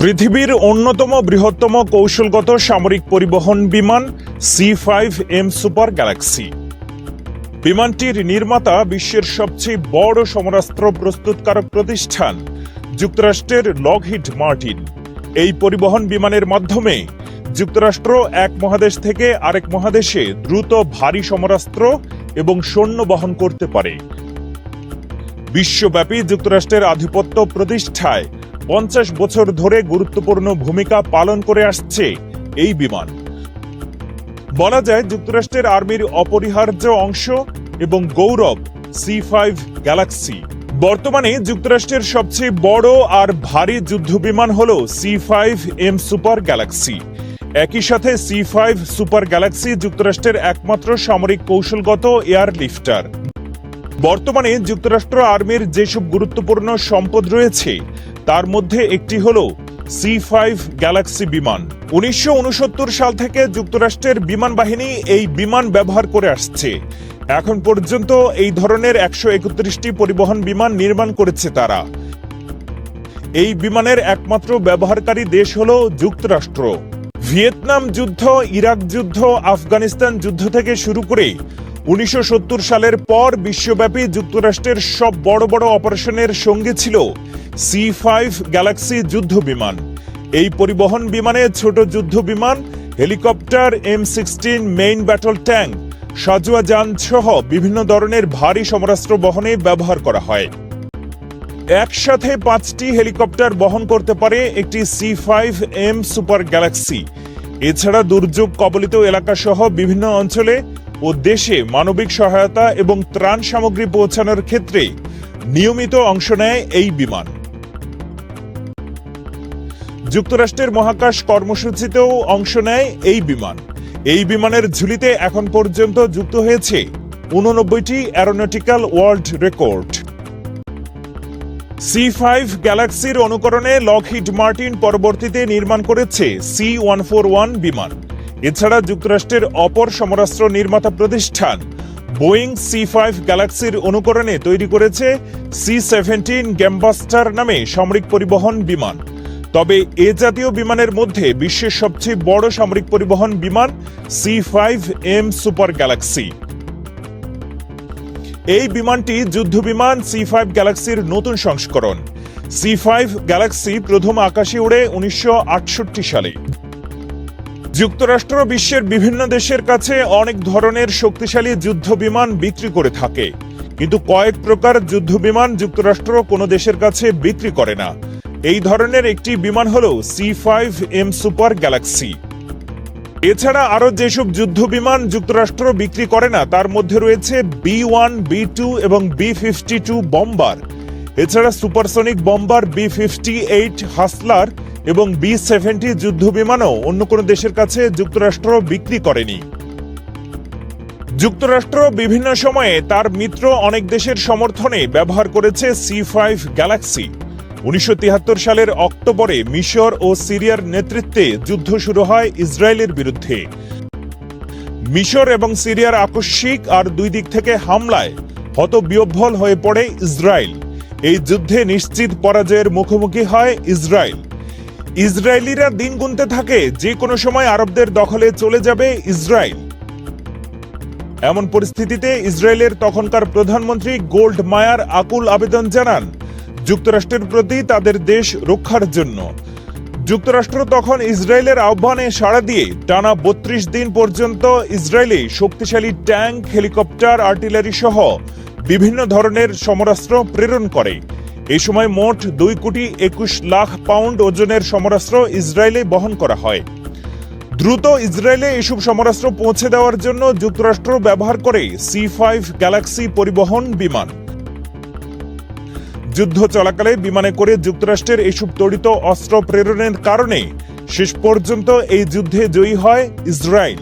পৃথিবীর অন্যতম বৃহত্তম কৌশলগত সামরিক পরিবহন বিমান C five M Super Galaxy বিমানটির নির্মাতা বিশ্বের সবচেয়ে বড় সমরাস্ত্র প্রস্তুতকারক প্রতিষ্ঠান যুক্তরাষ্ট্রের লকহিড মার্টিন এই পরিবহন বিমানের মাধ্যমে যুক্তরাষ্ট্র এক মহাদেশ থেকে আরেক মহাদেশে দ্রুত ভারী সমরাস্ত্র এবং সৈন্য বহন করতে পারে। বিশ্বব্যাপী যুক্তরাষ্ট্রের আধিপত্য প্রতিষ্ঠায় পঞ্চাশ বছর ধরে গুরুত্বপূর্ণ ভূমিকা পালন করে আসছে এই বিমান। বলা যায় যুক্তরাষ্ট্রের আর্মির অপরিহার্য অংশ এবং গৌরব সি ফাইভ গ্যালাক্সি। বর্তমানে যুক্তরাষ্ট্রের সবচেয়ে বড় আর ভারী যুদ্ধ বিমান হল C five M Super Galaxy. একই সাথে সি ফাইভ সুপার গ্যালাক্সি যুক্তরাষ্ট্রের একমাত্র সামরিক কৌশলগত এয়ার লিফটার বর্তমানে যুক্তরাষ্ট্র আর্মির যেসব গুরুত্বপূর্ণ সম্পদ রয়েছে, তার মধ্যে একটি হল সি ফাইভ গ্যালাক্সি বিমান। উনিশশো ঊনসত্তর সাল থেকে যুক্তরাষ্ট্রের বিমান বাহিনী এই বিমান ব্যবহার করে আসছে। এখন পর্যন্ত এই ধরনের একশো একত্রিশটি পরিবহন বিমান নির্মাণ করেছে তারা। এই বিমানের একমাত্র ব্যবহারকারী দেশ হল যুক্তরাষ্ট্র। ভিয়েতনাম যুদ্ধ, ইরাক যুদ্ধ, আফগানিস্তান যুদ্ধ থেকে শুরু করে উনিশশো সত্তর সালের পর বিশ্বব্যাপী যুক্তরাষ্ট্রের সব বড় বড় অপারেশনের সঙ্গে ছিল সি ফাইভ গ্যালাক্সি যুদ্ধ বিমান। এই পরিবহন বিমানে ছোট যুদ্ধ বিমান, helicopter, M sixteen, main battle tank, সাজোয়া যান সহ বিভিন্ন ধরনের ভারী সমরাস্ত্র বহনে ব্যবহার করা হয়। একসাথে পাঁচটি হেলিকপ্টার বহন করতে পারে একটি C five M Super Galaxy. এছাড়া দুর্যোগ কবলিত এলাকা সহ বিভিন্ন অঞ্চলে ও দেশে মানবিক সহায়তা এবং ত্রাণ সামগ্রী পৌঁছানোর ক্ষেত্রে নিয়মিত অংশ নেয় এই বিমান। যুক্তরাষ্ট্রের মহাকাশ কর্মসূচিতেও অংশ নেয় এই বিমান। এই বিমানের ঝুলিতে এখন পর্যন্ত যুক্ত হয়েছে উননব্বইটি aeronautical world record. C five গ্যালাক্সির অনুকরণে লকহিড মার্টিন পরবর্তীতে নির্মাণ করেছে সি ওয়ান ফোর ওয়ান বিমান। এছাড়া যুক্তরাষ্ট্রের অপর সমরাস্ত্র নির্মাতা প্রতিষ্ঠান, বোয়িং সি ফাইভ গ্যালাক্সির অনুকরণে তৈরি করেছে সি সেভেন্টিন গ্যাম্বাস্টার নামে সামরিক পরিবহন বিমান। তবে এ জাতীয় বিমানের মধ্যে বিশ্বের সবচেয়ে বড় সামরিক পরিবহন বিমান C five M Super Galaxy. এই বিমানটি যুদ্ধ বিমান সি ফাইভ গ্যালাক্সির নতুন সংস্করণ। সি ফাইভ গ্যালাক্সি প্রথম আকাশে উড়ে উনিশশো আটষট্টি সালে। যুক্তরাষ্ট্র বিশ্বের বিভিন্ন দেশের কাছে অনেক ধরনের শক্তিশালী যুদ্ধ বিমান বিক্রি করে থাকে। কিন্তু কয়েক প্রকার যুদ্ধ বিমান যুক্তরাষ্ট্র কোনো দেশের কাছে বিক্রি করে না। এই ধরনের একটি বিমান হল C five M Super Galaxy এছাড়া আরও যেসব যুদ্ধ বিমান যুক্তরাষ্ট্র বিক্রি করে না, তার মধ্যে রয়েছে বি ওয়ান বি টু এবং বি ফিফটি টু বম্বার এছাড়া supersonic bomber B fifty eight Hustler এবং বি সেভেন্টি যুদ্ধ বিমানও অন্য কোনো দেশের কাছে যুক্তরাষ্ট্র বিক্রি করেনি। যুক্তরাষ্ট্র বিভিন্ন সময়ে তার মিত্র অনেক দেশের সমর্থনে ব্যবহার করেছে সি ফাইভ গ্যালাক্সি। উনিশশো তিয়াত্তর সালের অক্টোবরে মিশর ও সিরিয়ার নেতৃত্বে যুদ্ধ শুরু হয় ইসরায়েলের বিরুদ্ধে। মিশর এবং সিরিয়ার আকস্মিক আর দুই দিক থেকে হামলায় হতবিহ্বল হয়ে পড়ে ইসরায়েল। এই যুদ্ধে নিশ্চিত পরাজয়ের মুখোমুখি হয় ইসরায়েল। ইসরায়েলিরা দিন গুনতে থাকে, যে কোনো সময় আরবদের দখলে চলে যাবে ইসরায়েল। এমন পরিস্থিতিতে ইসরায়েলের তখনকার প্রধানমন্ত্রী গোল্ড মায়ার আকুল আবেদন জানান, যুক্তরাষ্ট্রের প্রতি তাদের দেশ রক্ষার জন্য। যুক্তরাষ্ট্র তখন ইসরায়েলের আহ্বানে সাড়া দিয়ে টানা বত্রিশ দিন পর্যন্ত ইসরায়েলে শক্তিশালী ট্যাঙ্ক, হেলিকপ্টার, আর্টিলারি সহ বিভিন্ন ধরনের সমরাস্ত্র প্রেরণ করে। এই সময় মোট দুই কোটি একুশ লাখ পাউন্ড ওজনের সমরাস্ত্র ইসরায়েলে বহন করা হয়। দ্রুত ইসরায়েলে এসব সমরাস্ত্র পৌঁছে দেওয়ার জন্য যুক্তরাষ্ট্র ব্যবহার করে সি ফাইভ গ্যালাক্সি পরিবহন বিমান। যুদ্ধ চলাকালে বিমানে করে যুক্তরাষ্ট্রের এইসব তড়িত অস্ত্র প্রেরণের কারণে শেষ পর্যন্ত এই যুদ্ধে জয়ী হয় ইসরায়েল।